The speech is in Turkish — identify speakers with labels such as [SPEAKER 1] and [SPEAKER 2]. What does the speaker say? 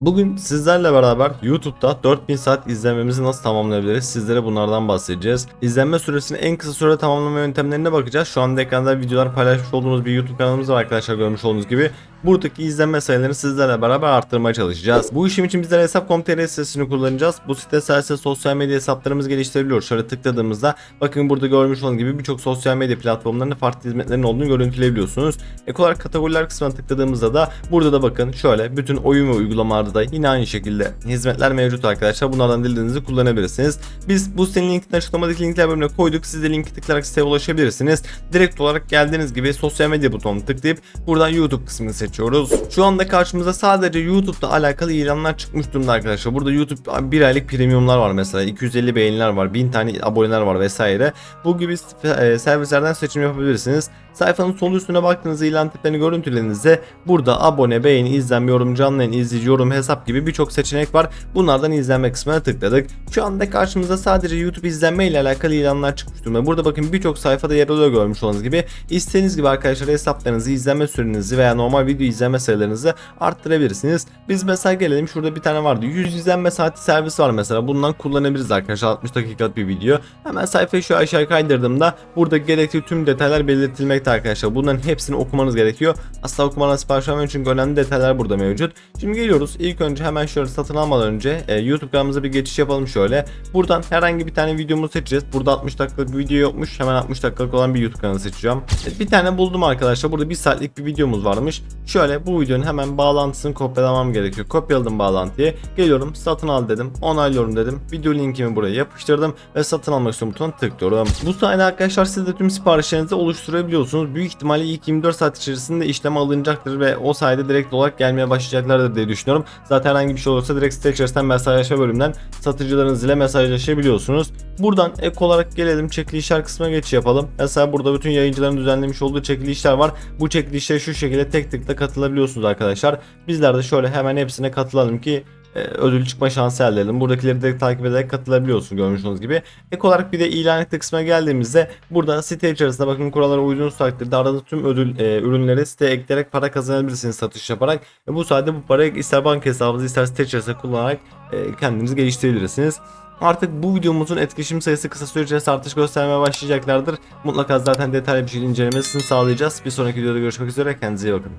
[SPEAKER 1] Bugün sizlerle beraber YouTube'da 4000 saat izlememizi nasıl tamamlayabiliriz sizlere bunlardan bahsedeceğiz. İzlenme süresini en kısa sürede tamamlama yöntemlerine bakacağız. Şu anda ekranda videolar paylaşmış olduğumuz bir YouTube kanalımız var arkadaşlar görmüş olduğunuz gibi. Buradaki izlenme sayılarını sizlerle beraber arttırmaya çalışacağız. Bu işim için bizler hesap.com.tr sitesini kullanacağız. Bu site sayesinde sosyal medya hesaplarımızı geliştirebiliyoruz. Şöyle tıkladığımızda bakın burada görmüş olduğunuz gibi birçok sosyal medya platformlarında farklı hizmetlerin olduğunu görüntüleyebiliyorsunuz. Ek olarak kategoriler kısmına tıkladığımızda da burada da bakın şöyle bütün oyun ve uygulamalarda da yine aynı şekilde hizmetler mevcut arkadaşlar. Bunlardan dilediğinizi kullanabilirsiniz. Biz bu sitenin linkini açıklamadaki linkler bölümüne koyduk. Siz de linki tıklayarak siteye ulaşabilirsiniz. Direkt olarak geldiğiniz gibi sosyal medya butonunu tıklayıp buradan YouTube kısmını seçiyoruz. Şu anda karşımıza sadece YouTube'da alakalı ilanlar çıkmış durumda arkadaşlar. Burada YouTube bir aylık premiumlar var mesela. 250 beğeniler var. 1000 tane aboneler var vesaire. Bu gibi e, servislerden seçim yapabilirsiniz. Sayfanın sol üstüne baktığınızda ilan tiplerini görüntülediğinizde burada abone, beğeni, izlenme, yorum, canlı yayın, izleyici, yorum, hesap gibi birçok seçenek var. Bunlardan izlenme kısmına tıkladık. Şu anda karşımıza sadece YouTube izlenme ile alakalı ilanlar çıkmış durumda. Burada bakın birçok sayfada yer alıyor görmüş olduğunuz gibi. İstediğiniz gibi arkadaşlar hesaplarınızı, izlenme sürenizi veya normal video izlenme sayılarınızı arttırabilirsiniz. Biz mesela gelelim şurada bir tane vardı. 100 izlenme saati servis var mesela. Bundan kullanabiliriz arkadaşlar. 60 dakikalık bir video. Hemen sayfayı şu aşağı kaydırdığımda burada gerekli tüm detaylar belirtilmekte arkadaşlar. Bunların hepsini okumanız gerekiyor. Asla okumadan sipariş vermeyin çünkü önemli detaylar burada mevcut. Şimdi geliyoruz. İlk önce hemen şöyle satın almadan önce e, YouTube kanalımıza bir geçiş yapalım şöyle. Buradan herhangi bir tane videomuzu seçeceğiz. Burada 60 dakikalık bir video yokmuş. Hemen 60 dakikalık olan bir YouTube kanalı seçeceğim. Evet, bir tane buldum arkadaşlar. Burada bir saatlik bir videomuz varmış. Şöyle bu videonun hemen bağlantısını kopyalamam gerekiyor. Kopyaladım bağlantıyı. Geliyorum satın al dedim. Onaylıyorum dedim. Video linkimi buraya yapıştırdım ve satın almak istiyorum butonuna tıklıyorum. Bu sayede arkadaşlar siz de tüm siparişlerinizi oluşturabiliyorsunuz. Büyük ihtimalle ilk 24 saat içerisinde işlem alınacaktır ve o sayede direkt olarak gelmeye başlayacaklardır diye düşünüyorum. Zaten herhangi bir şey olursa direkt site içerisinden mesajlaşma bölümünden satıcılarınız ile mesajlaşabiliyorsunuz. Buradan ek olarak gelelim çekilişler kısmına geçiş yapalım. Mesela burada bütün yayıncıların düzenlemiş olduğu çekilişler var. Bu çekilişlere şu şekilde tek tıkla katılabiliyorsunuz arkadaşlar. Bizler de şöyle hemen hepsine katılalım ki ödül çıkma şansı elde edelim. Buradakileri direkt takip ederek katılabiliyorsun görmüş olduğunuz gibi. Ek olarak bir de ilan et kısmına geldiğimizde burada site içerisinde bakın kurallara uyduğunuz takdirde aradığınız tüm ödül e, ürünleri siteye ekleyerek para kazanabilirsiniz satış yaparak. Ve bu sayede bu parayı ister banka hesabınızı ister site içerisinde kullanarak e, kendinizi geliştirebilirsiniz. Artık bu videomuzun etkileşim sayısı kısa süre içerisinde artış göstermeye başlayacaklardır. Mutlaka zaten detaylı bir şekilde incelemesini sağlayacağız. Bir sonraki videoda görüşmek üzere. Kendinize iyi bakın.